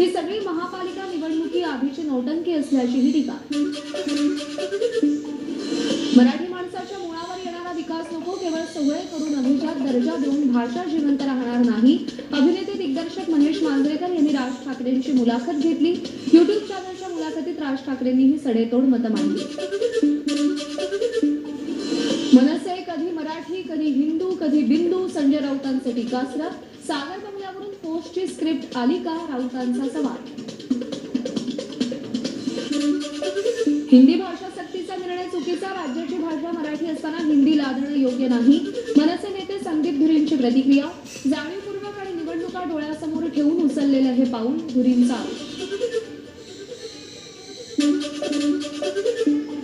ही सगळी महापालिका निवडणुकी आधीची नौटंकी असल्याचीही टीका. मराठी माणसाच्या मुळावर येणारा विकास नको केवळ सोहळे करून अभिजात दर्जा देऊन भाषा जिवंत राहणार नाही. अभिनेते दिग्दर्शक महेश मांजरेकर यांनी राज ठाकरेंची मुलाखत घेतली. युट्यूब चॅनलच्या मुलाखतीत राज ठाकरेंनी ही सडेतोड मतं मांडली. मनसे कधी मराठी कधी हिंदू कधी बिंदू संजय राऊतांचे टीकास्त्र. सागर बंगल्यावरून पोस्टची स्क्रिप्ट आली का राऊतांचा सवाल. हिंदी भाषा सक्तीचा निर्णय चुकीचा राज्याची भाषा मराठी असताना हिंदी लादणं योग्य नाही. मनसे नेते संदीप धुरींची प्रतिक्रिया जाणीवपूर्वक आणि निवडणुका डोळ्यासमोर ठेवून उचललेलं हे पाऊल धुरींचा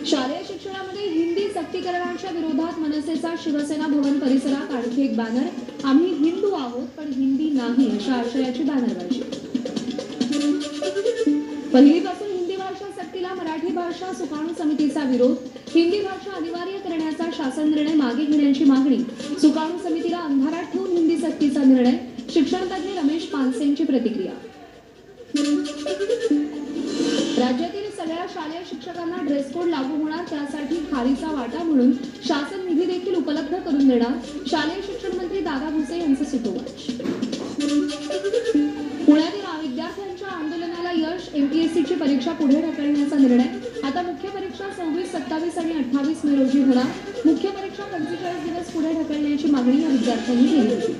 शालेय शिक्षण शिक्षणामध्ये हिंदी सक्तीकरणाच्या विरोधात मनसेचा शिवसेना भवन परिसरात आणखी एक बॅनर आम्ही हिंदू आहोत पण हिंदी नाही अशा आशयाची बॅनरबाजी पहिलीपासून हिंदी भाषा सक्तीला मराठी भाषा सुकाणू समितीचा विरोध. हिंदी भाषा अनिवार्य करण्याचा शासन निर्णय मागे घेण्याची मागणी. सुकाणू समितीला अंधारात ठेवून हिंदी सक्तीचा निर्णय. शिक्षणतज्ञ रमेश पानसेंची प्रतिक्रिया. राज्यातील सगळ्या शालेय शिक्षकांना ड्रेस कोड लागू होणार त्यासाठी खारीचा वाटा म्हणून शासन निधी देखील उपलब्ध करून देणार. शालेय शिक्षण मंत्री दादा भुसे यांचं सुतोवाच पुण्यातील विद्यार्थ्यांच्या आंदोलनाला यश एमपीएससीची परीक्षा पुढे ढकलण्याचा निर्णय. आता मुख्य परीक्षा सव्वीस सत्तावीस आणि अठ्ठावीस मे रोजी होणार. मुख्य परीक्षा पंचेचाळीस दिवस पुढे ढकलण्याची मागणी या विद्यार्थ्यांनी केली होती.